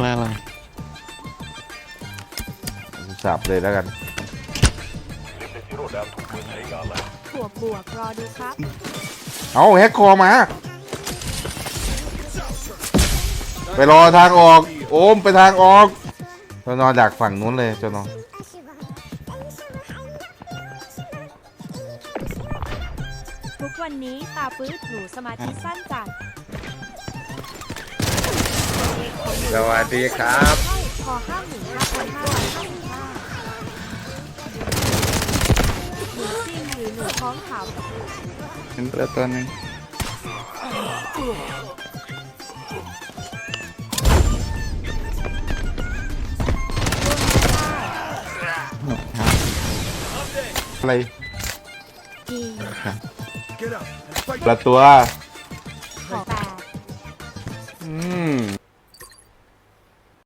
ว่าอะไรสับเลยแล้วกัน บวกบวกรอดูครับ เอาแฮกคอมา ไปรอทางออก โอมไปทางออกจนอนดักฝั่งนู้นเลยจนอนทุกวันนี้ตาปื้ดหนูสมาธิสั้นจัด สวัสดีครับขอห้าหมื่นห้าพันห้าร้อยห้าสิบห้าหนูซิ่งหรือหนูท้องขาวกับลูกเห็นตัวตัวหนึงหนกครับอะไรจีครับละตัวขอแปดอืม